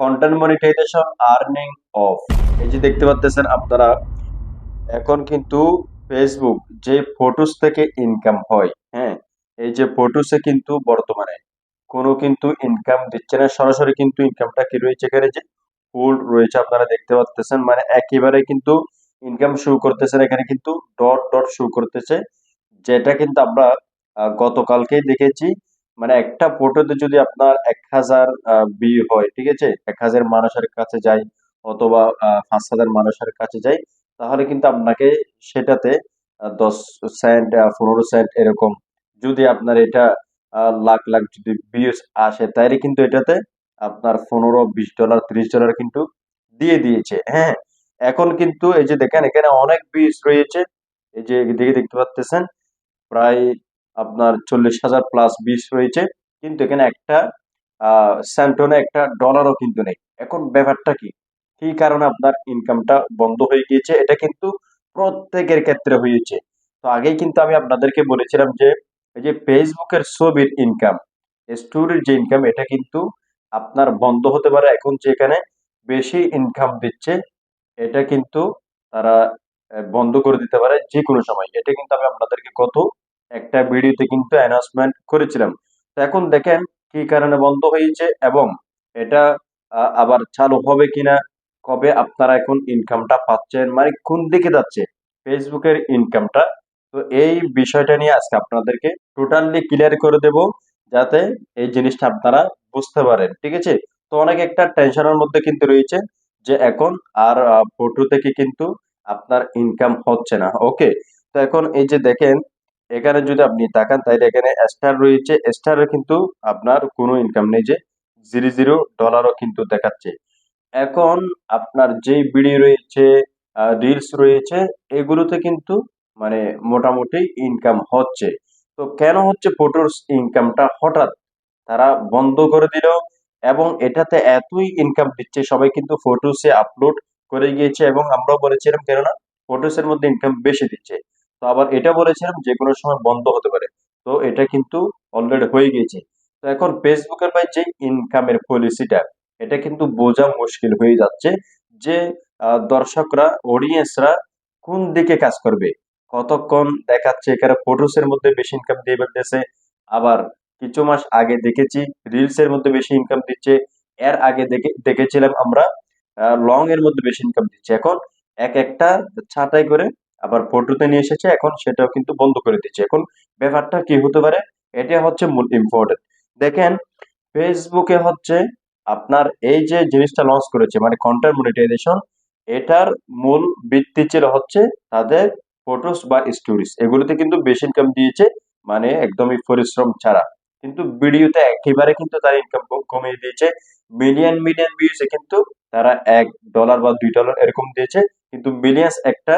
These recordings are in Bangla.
কন্টেন্ট মনিটাইজেশন আর্নিং অফ এই যে দেখতে পাচ্ছেন আপনারা, এখন কিন্তু ফেসবুক যে ফটোস থেকে ইনকাম হয় হ্যাঁ এই যে ফটোসে কিন্তু বর্তমানে কোনো কিন্তু ইনকাম দিচ্ছে না, সরাসরি কিন্তু ইনকামটা কি রয়েছে এখানে যে ফুল রয়েছে আপনারা দেখতে পাচ্ছেন মানে একেবারে কিন্তু ইনকাম শুরু করতেছে না এখানে কিন্তু ডট ডট শুরু করতেছে, যেটা কিন্তু আমরা গতকালকেই দেখেছি মানে একটা ফটোতে যদি আপনার এক হাজার ভিউ হয়, ঠিক আছে? এক হাজার মানুষের কাছে যায় অথবা পাঁচ হাজার মানুষের কাছে যায় তাহলে কিন্তু আপনাকে সেটাতে দশ সেন্ট পনেরো সেন্ট এরকম যদি আপনার এটা লাখ লাখ যদি ভিউজ আসে, তাইলে কিন্তু এটাতে আপনার পনেরো, বিশ ডলার ত্রিশ ডলার কিন্তু দিয়ে দিয়েছে হ্যাঁ? এখন কিন্তু এই যে দেখেন, এখানে অনেক ভিউজ রয়েছে। এই যে এদিকে দেখতে পাচ্ছেন প্রায় আপনার চল্লিশ হাজার প্লাস বিশ রয়েছে। কিন্তু এখানে একটা আহ সেন্টনে একটা ডলারও কিন্তু নেই। এখন ব্যাপারটা কি? কি কারণে আপনার ইনকামটা বন্ধ হয়ে গিয়েছে? এটা কিন্তু প্রত্যেকের ক্ষেত্রে হয়েছে। তো আগেই কিন্তু আমি আপনাদেরকে বলেছিলাম যে, এই যে ফেসবুকের ছবির ইনকাম স্টোরির যে ইনকাম এটা কিন্তু আপনার বন্ধ হতে পারে। এখন যেখানে বেশি ইনকাম দিচ্ছে, এটা কিন্তু তারা বন্ধ করে দিতে পারে যে কোনো সময়। এটা কিন্তু আমি আপনাদেরকে কত একটা ভিডিওতে কিন্তু অ্যানাউন্সমেন্ট করেছিলাম। তো এখন দেখেন কি কারণে বন্ধ হয়েছে এবং এটা আবার চালু হবে কিনা, কবে আপনারা এখন ইনকামটা পাচ্ছেন মানে কোন দিকে যাচ্ছে, ফেসবুকের ইনকামটা তো এই বিষয়টা নিয়ে আজকে আপনাদেরকে টোটালি ক্লিয়ার করে দেব, যাতে এই জিনিসটা আপনারা বুঝতে পারেন, ঠিক আছে? তো অনেক একটা টেনশনের মধ্যে কিন্তু রয়েছে যে এখন আর ফটো থেকে কিন্তু আপনার ইনকাম হচ্ছে না ওকে তো এখন এই যে দেখেন এখানে যদি আপনি তাকান, তাহলে এখানে স্টার রয়েছে। স্টারের কিন্তু আপনার কোনো ইনকাম নেই যে জিরো জিরো ডলারও কিন্তু দেখাচ্ছে। এখন আপনার যে ভিডিও রয়েছে রিলস রয়েছে, এগুলোতে কিন্তু মানে মোটামুটি ইনকাম হচ্ছে। তো কেন হচ্ছে ফটোর ইনকামটা হঠাৎ তারা বন্ধ করে দিল এবং এটাতে এতই ইনকাম দিচ্ছে, সবাই কিন্তু ফটোসে আপলোড করে গিয়েছে এবং আমরাও বলেছিলাম, কেননা ফটোসের মধ্যে ইনকাম বেশি দিচ্ছে। তো আবার এটা বলেছিলাম যে কোনো সময় বন্ধ হতে পারে। তো এটা কিন্তু অলরেডি হয়ে গিয়েছে। তো এখন ফেসবুকের ভাই যে ইনকামের পলিসিটা এটা কিন্তু বোঝা মুশকিল হয়ে যাচ্ছে যে দর্শকরা অডিয়েন্সরা কোন দিকে কাজ করবে? কতক্ষণ দেখাচ্ছে এখানে ফটোসের মধ্যে বেশি ইনকাম দিয়ে ফেলতেছে? আবার কিছু মাস আগে দেখেছি রিলস এর মধ্যে বেশি ইনকাম দিচ্ছে। এর আগে দেখে, দেখেছিলাম আমরা লং এর মধ্যে বেশি ইনকাম দিচ্ছে। এখন এক একটা ছাঁটাই করে আবার ফটোতে নিয়ে এসেছে, এখন সেটাও কিন্তু বন্ধ করে দিচ্ছে এখন ব্যাপারটা কি হতে পারে? এটা হচ্ছে মূল ইম্পর্টেন্ট দেখেন ফেসবুকে হচ্ছে আপনার এই যে জিনিসটা লঞ্চ করেছে মানে কন্টেন্ট মনিটাইজেশন এটার মূল ভিত্তি ছিল হচ্ছে তাদের ফটোস বা স্টোরিজ এগুলোতে কিন্তু বেশি ইনকাম দিয়েছে মানে একদমই পরিশ্রম ছাড়া। কিন্তু ভিডিওতে একেবারে কিন্তু তারা ইনকাম কমিয়ে দিয়েছে। মিলিয়ন মিলিয়ন ভিউজে কিন্তু তারা এক ডলার বা দুই ডলার এরকম দিয়েছে। কিন্তু মিলিয়ন্স একটা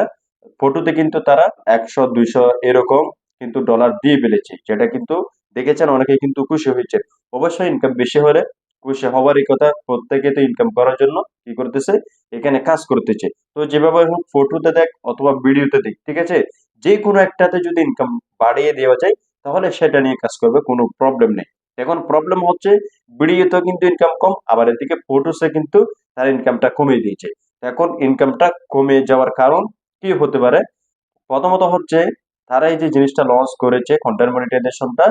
ফটোতে কিন্তু তারা একশো, দুইশো এরকম কিন্তু ডলার দিয়ে ফেলেছে যেটা কিন্তু দেখেছেন অনেকে কিন্তু খুশি হয়েছে অবশ্যই ইনকাম বেশি হলে খুশি হওয়ারই কথা, প্রত্যেকে তো ইনকাম করার জন্য কি করতেছে? এখানে কাজ করতেছে। তো যেভাবে হোক, ফটোতে দেখ অথবা ভিডিওতে দেখ, ঠিক আছে? যে কোনো একটাতে যদি ইনকাম বাড়িয়ে দেওয়া যায়, তাহলে সেটা নিয়ে কাজ করবে, কোনো প্রবলেম নেই। এখন প্রবলেম হচ্ছে, ভিডিওতেও কিন্তু ইনকাম কম, আবার এদিকে ফটোসে কিন্তু তার ইনকামটা কমিয়ে দিয়েছে। এখন ইনকামটা কমে যাওয়ার কারণ কি হতে পারে? প্রথমত হচ্ছে তারা এই যে জিনিসটা লঞ্চ করেছে কন্টেন্ট মনিটাইজেশনটা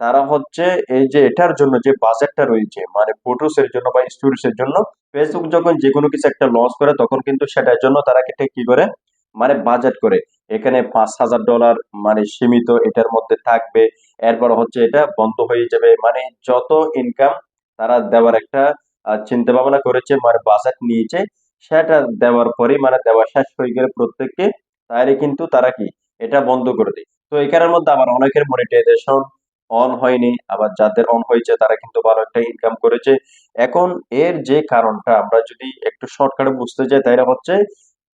তারা হচ্ছে এই যে এটার জন্য যে বাজেটটা রয়েছে মানে ফটোস এর জন্য বা স্টোরিজ এর জন্য ফেসবুক যখন যে কোনো কিছু একটা লঞ্চ করে, তখন কিন্তু সেটার জন্য তারা কেটে কি করে? মানে বাজেট করে। এখানে পাঁচ হাজার ডলার মানে সীমিত এটার মধ্যে থাকবে। এরপর হচ্ছে এটা বন্ধ হয়ে যাবে। মানে যত ইনকাম তারা দেওয়ার একটা চিন্তা ভাবনা করেছে মানে বাজেট নিয়েছে সেটা দেওয়ার পরেই মানে দেওয়া শেষ হয়ে গেলে প্রত্যেককে তাহলে কিন্তু তারা কি? এটা বন্ধ করে দেয়। তো এখানের মধ্যে আবার অনেকের মনিটাইজেশন অন হয়নি, আবার যাদের অন হয়েছে তারা কিন্তু ভালো একটা ইনকাম করেছে। এখন এর যে কারণটা, আমরা যদি একটু শর্টকাটে বুঝতে যাই তাহলে হচ্ছে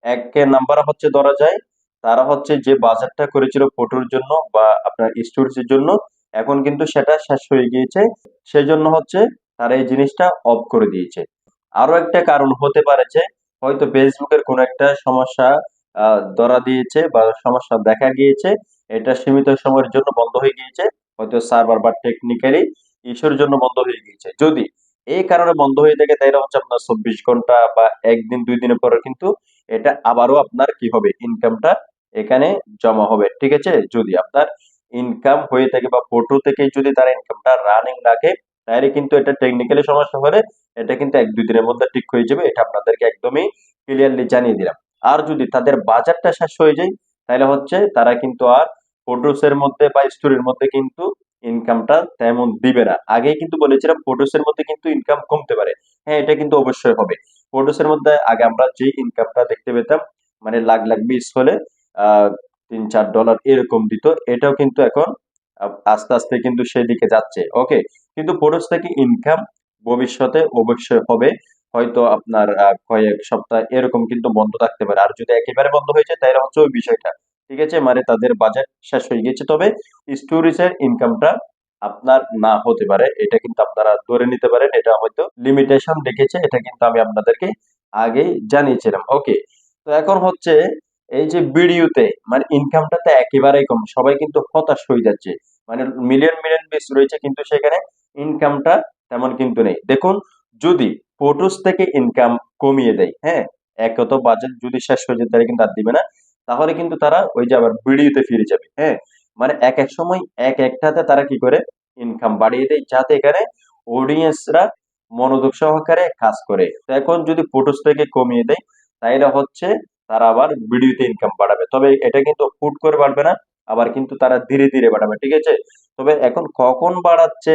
এক নাম্বার হচ্ছে ধরা যায়, তারা হচ্ছে যে বাজারটা করেছিল ফটোর জন্য বা আপনার স্টোরেজের জন্য, এখন কিন্তু সেটা শেষ হয়ে গিয়েছে। সেজন্য হচ্ছে তারা এই জিনিসটা অফ করে দিয়েছে। আরও একটা কারণ হতে পারে যে হয়তো ফেসবুকের কোনো একটা সমস্যা ধরা দিয়েছে বা সমস্যা দেখা গিয়েছে। এটা সীমিত সময়ের জন্য বন্ধ হয়ে গিয়েছে। হয়তো সার্ভার বা টেকনিক্যালি ইস্যুর জন্য বন্ধ হয়ে গিয়েছে। যদি এই কারণে বন্ধ হয়ে থাকে তাই হচ্ছে আপনার চব্বিশ ঘণ্টা বা একদিন, দুই দিনের পরে কিন্তু এটা আবারও আপনার কি হবে? ইনকামটা এখানে জমা হবে। ঠিক আছে? যদি আপনার ইনকাম হয়ে থাকে বা ফটো থেকে যদি তারা ইনকামটা রানিং রাখে তাহলে কিন্তু এটা টেকনিক্যালি সমস্যা হলে এটা কিন্তু এক দুই দিনের মধ্যে ঠিক হয়ে যাবে, এটা আপনাদেরকে একদমই ক্লিয়ারলি জানিয়ে দিলাম। আর যদি তাদের বাজারটা শেষ হয়ে যায়, তাহলে হচ্ছে তারা কিন্তু আর ফটোসের মধ্যে বা স্টোরির মধ্যে কিন্তু ইনকামটা তেমন দিবে না। আগেই কিন্তু বলেছিলাম ফটোসের মধ্যে কিন্তু ইনকাম কমতে পারে। হ্যাঁ এটা কিন্তু অবশ্যই হবে। ফটোসের মধ্যে আগে আমরা যে ইনকামটা দেখতে পেতাম মানে লাখ লাখ বিশ হলে তিন চার ডলার এরকম দিত, এটাও কিন্তু এখন আস্তে আস্তে কিন্তু সেই দিকে যাচ্ছে। ওকে কিন্তু ফটোস থেকে ইনকাম ভবিষ্যতে অবশ্যই হবে। হয়তো আপনার কয়েক সপ্তাহ এরকম কিন্তু বন্ধ থাকতে পারে। আর যদি একেবারে বন্ধ হয়ে যায়, তাহলে হচ্ছে ওই বিষয়টা। ঠিক আছে? মানে তাদের বাজেট শেষ হয়ে গেছে। তবে স্টোরিজের ইনকামটা আপনার না হতে পারে। এটা কিন্তু আপনারা ধরে নিতে পারেন। এটা হয়তো লিমিটেশন রেখেছে। এটা কিন্তু আমি আপনাদেরকে আগেই জানিয়েছিলাম। ওকে তো এখন হচ্ছে এই যে ভিডিওতে মানে ইনকামটা তো একেবারেই কম। সবাই কিন্তু হতাশ হয়ে যাচ্ছে। মানে মিলিয়ন মিলিয়ন বেস রয়েছে কিন্তু সেখানে ইনকামটা তেমন কিন্তু নেই। দেখুন, যদি ফটোস থেকে ইনকাম কমিয়ে দেয় হ্যাঁ এক তো বাজেট যদি শেষ হয়ে যায়, তাহলে কিন্তু আর দিবে না। তাহলে কিন্তু তারা ওই যে আবার ভিডিওতে ফিরে যাবে হ্যাঁ। মানে এক এক সময় এক একটাতে তারা কি করে? ইনকাম বাড়িয়ে দেয়, যাতে এখানে অডিয়েন্সরা মনোযোগ সহকারে কাজ করে। তো এখন যদি ফটোস থেকে কমিয়ে দেয় তাইলে হচ্ছে তারা আবার ভিডিওতে ইনকাম বাড়াবে। তবে এটা কিন্তু ফুট করে বাড়বে না। আবার কিন্তু তারা ধীরে ধীরে বাড়াবে, ঠিক আছে? তবে এখন কখন বাড়াচ্ছে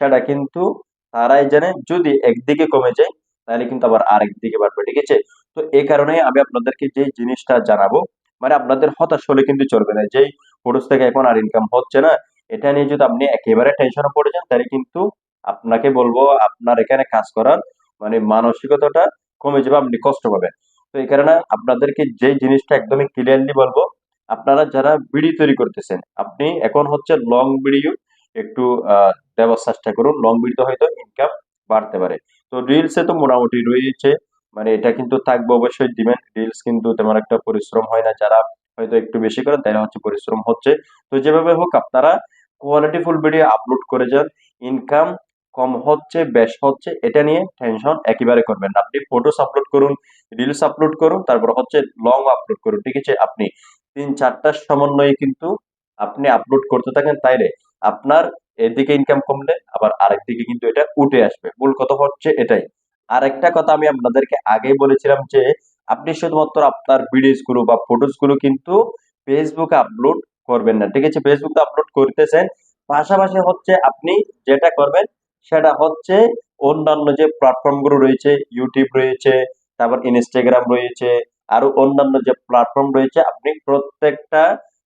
সেটা কিন্তু তারাই জানে। যদি একদিকে কমে যায়, তাহলে কিন্তু আবার আরেক দিকে বাড়বে, ঠিক আছে? তো এই কারণে আমি আপনাদেরকে যে জিনিসটা জানাব মানে আপনাদের হতাশ হলে কিন্তু চলবে না। যেই ফটোস থেকে এখন আর ইনকাম হচ্ছে না, এটা নিয়ে যদি আপনি একেবারে টেনশনে পড়ে যান, তাহলে কিন্তু আপনাকে বলব আপনার এখানে কাজ করার মানে মানসিকতাটা কমে যাবে, আপনি কষ্ট পাবেন। তো এই কারণে আপনাদেরকে যে জিনিসটা একদমই ক্লিয়ারলি বলব আপনারা যারা ভিডিও তৈরি করতেছেন, আপনি এখন হচ্ছে লং ভিডিও একটু দেওয়ার চেষ্টা করুন। লং ভিডিও হয়তো ইনকাম বাড়তে পারে। তো রিলসে তো মোটামুটি রয়েছে মানে এটা কিন্তু থাকবে অবশ্যই দিবেন রিলস কিন্তু তেমন একটা পরিশ্রম হয় না। যারা হয়তো একটু বেশি করেন তাই হচ্ছে পরিশ্রম হচ্ছে। তো যেভাবে হোক, আপনারা কোয়ালিটি ফুল ভিডিও আপলোড করে যান। ইনকাম কম হচ্ছে, বেশ হচ্ছে, এটা নিয়ে টেনশন একেবারে করবেন আপনি ফটোস আপলোড করুন রিলস আপলোড করুন, তারপর হচ্ছে লং আপলোড করুন। ঠিক আছে? আপনি তিন চারটার সমন্বয়ে কিন্তু আপনি আপলোড করতে থাকেন তাইলে আপনার এদিকে ইনকাম কমলে আবার আরেক দিকে কিন্তু এটা উঠে আসবে। মূল কথা হচ্ছে এটাই। আরেকটা কথা আমি আপনাদেরকে আগেই বলেছিলাম যে, আপনি শুধুমাত্র আপনার ভিডিওসগুলো বা ফটোসগুলো কিন্তু ফেসবুকে আপলোড করবেন না, ঠিক আছে? ফেসবুকে আপলোড করতেছেন, পাশাপাশি হচ্ছে আপনি যেটা করবেন, সেটা হচ্ছে অন্যান্য যে প্ল্যাটফর্মগুলো রয়েছে ইউটিউব রয়েছে, তারপর ইনস্টাগ্রাম রয়েছে আরও অন্যান্য যে প্ল্যাটফর্ম রয়েছে, আপনি প্রত্যেকটা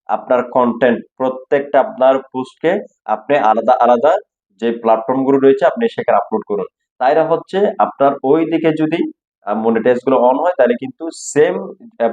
আপনার কন্টেন্ট প্রত্যেকটা আপনার পোস্টকে আপনি আলাদা আলাদা যে প্ল্যাটফর্মগুলো রয়েছে, আপনি সেখানে আপলোড করুন। তাইরা হচ্ছে আপনার ওই দিকে যদি মনিটাইজগুলো অন হয়, তাহলে কিন্তু সেম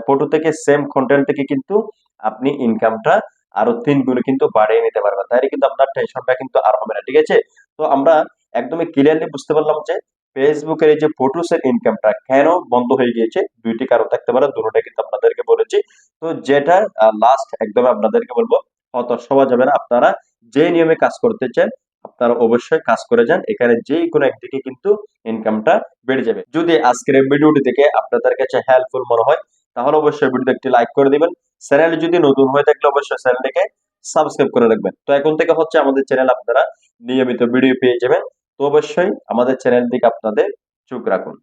ফটো থেকে সেম কন্টেন্ট থেকে কিন্তু আপনি ইনকামটা আরও তিন গুণ কিন্তু বাড়িয়ে নিতে পারবেন। তাহলে কিন্তু আপনার টেনশনটা কিন্তু আর হবে না, ঠিক আছে? তো আমরা একদমই ক্লিয়ারলি বুঝতে পারলাম যে ফেসবুকের এই যে ফটোস এর ইনকামটা কেন বন্ধ হয়ে গিয়েছে? দুইটি কারণ থাকতে পারে, দুটোটা কিন্তু আপনাদেরকে বলেছি। তো যেটা লাস্ট একদম আপনাদেরকে বলব হতাশ হওয়া যাবে না, আপনারা যে নিয়মে কাজ করতে চান, আপনারা অবশ্যই কাজ করে যান। এখানে যে কোনো একদিকে কিন্তু ইনকামটা বেড়ে যাবে। যদি আজকের ভিডিওটি থেকে আপনাদের কাছে হেল্পফুল মনে হয়, তাহলে অবশ্যই ভিডিওতে একটি লাইক করে দিবেন। চ্যানেল যদি নতুন হয়ে থাকলে অবশ্যই চ্যানেলটিকে সাবস্ক্রাইব করে রাখবেন। তো এখন থেকে হচ্ছে আমাদের চ্যানেল আপনারা নিয়মিত ভিডিও পেয়ে যাবেন। তো অবশ্যই আমাদের চ্যানেল দিকে আপনাদের চোখ রাখুন।